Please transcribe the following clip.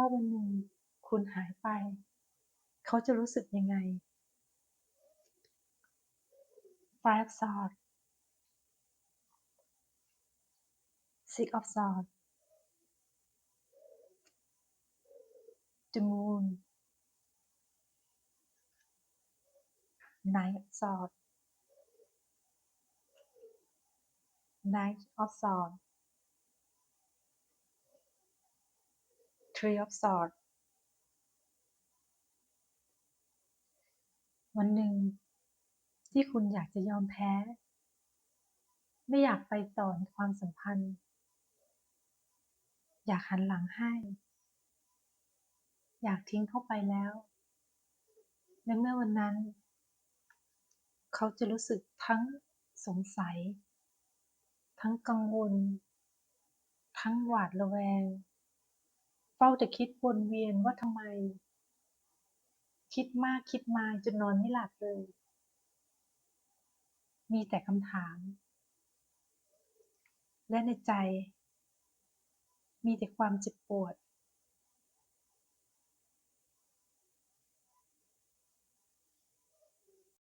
ถ้าวันหนึ่งคุณหายไป เขาจะรู้สึกยังไง Five Swords Six of sword The Moon Knight of Swords Knight of sword Tree of Swords วันหนึ่งที่คุณอยากจะยอมแพ้ ไม่อยากไปต่อในความสัมพันธ์ อยากหันหลังให้ อยากทิ้งเข้าไปแล้ว และเมื่อวันนั้น เขาจะรู้สึกทั้งสงสัย ทั้งกังวล ทั้งหวาดระแวง ฝ้าแต่คิดวนเวียนว่าทำไม คิดมากคิดมาจนนอนไม่หลับเลย มีแต่คำถาม และในใจ มีแต่ความเจ็บปวด